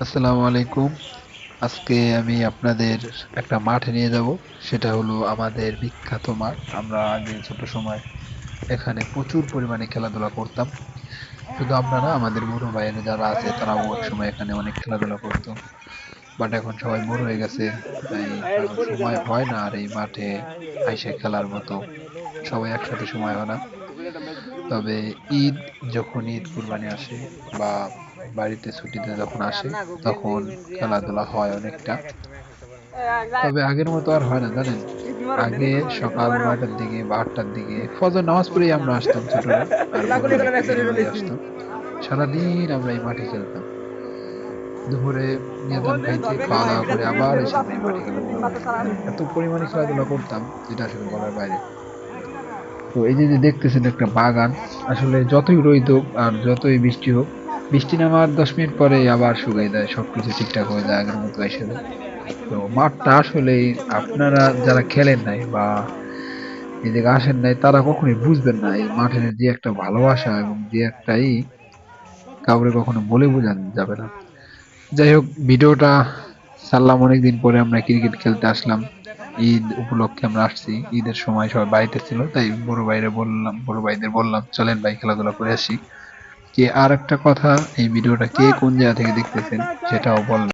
আসসালামু আলাইকুম। আজকে আমি আপনাদের একটা মাঠে নিয়ে যাব, সেটা হলো আমাদের বিখ্যাত মাঠ। আমরা আগে ছোট সময় এখানে প্রচুর পরিমাণে খেলাধুলা করতাম। শুধু আমরা না, আমাদের বড় ভাইয়েরা যারা আছে, তারাও এক সময় এখানে অনেক খেলাধুলা করতো। বাট এখন সবাই বড় হয়ে গেছে সময় হয় না আর এই মাঠে আইসে খেলার মতো। সবাই একসাথে সময় হয় না। তবে ঈদ, যখন ঈদ কুরবানি আসে বা বাড়িতে ছুটিতে যখন আসে, তখন খেলাধুলা হয় অনেকটা। তবে আগের মতো আর হয় না, জানেন? আগে সকাল নয়টার দিকে বা আটটার দিকে ফজর নামাজ পড়েই আমরা আসতাম ছোটরা সারাদিন আমরা এই মাঠে খেলতাম। দুপুরে নিয়ন্ত্রণ খাইতে খাওয়া দাওয়া করে আবার এসে মাঠে খেলাধুলা করতাম। এত পরিমাণে খেলাধুলা করতাম যেটা আসলে বলার বাইরে। তো এই যে দেখতেছেন একটা বাগান, আসলে যতই রোদ হোক আর যতই বৃষ্টি হোক, বৃষ্টি নামার দশ মিনিট পরে আবার শুকিয়ে যায়, সবকিছু ঠিকঠাক হয়ে যায় আগের মতো এসে তো মাঠটা আসলে আপনারা যারা খেলেন নাই বা এই আসেন নাই, তারা কখনোই বুঝবেন না এই মাঠের যে একটা ভালোবাসা এবং যে একটাই কাউরে কখনো বলে বোঝানো যাবে না। যাই হোক, ভিডিওটা ছাড়লাম অনেকদিন পরে আমরা ক্রিকেট খেলতে আসলাম। ঈদ উপলক্ষে আমরা আসছি। ঈদের সময় সবাই বাড়িতে ছিল, তাই বড় ভাইরে বললাম, বড় ভাইদের বললাম, চলেন ভাই, খেলাধুলা করে আসি। কে আর একটা কথা, এই ভিডিওটা কে কোন জায়গা থেকে দেখতেছেন, সেটাও বললাম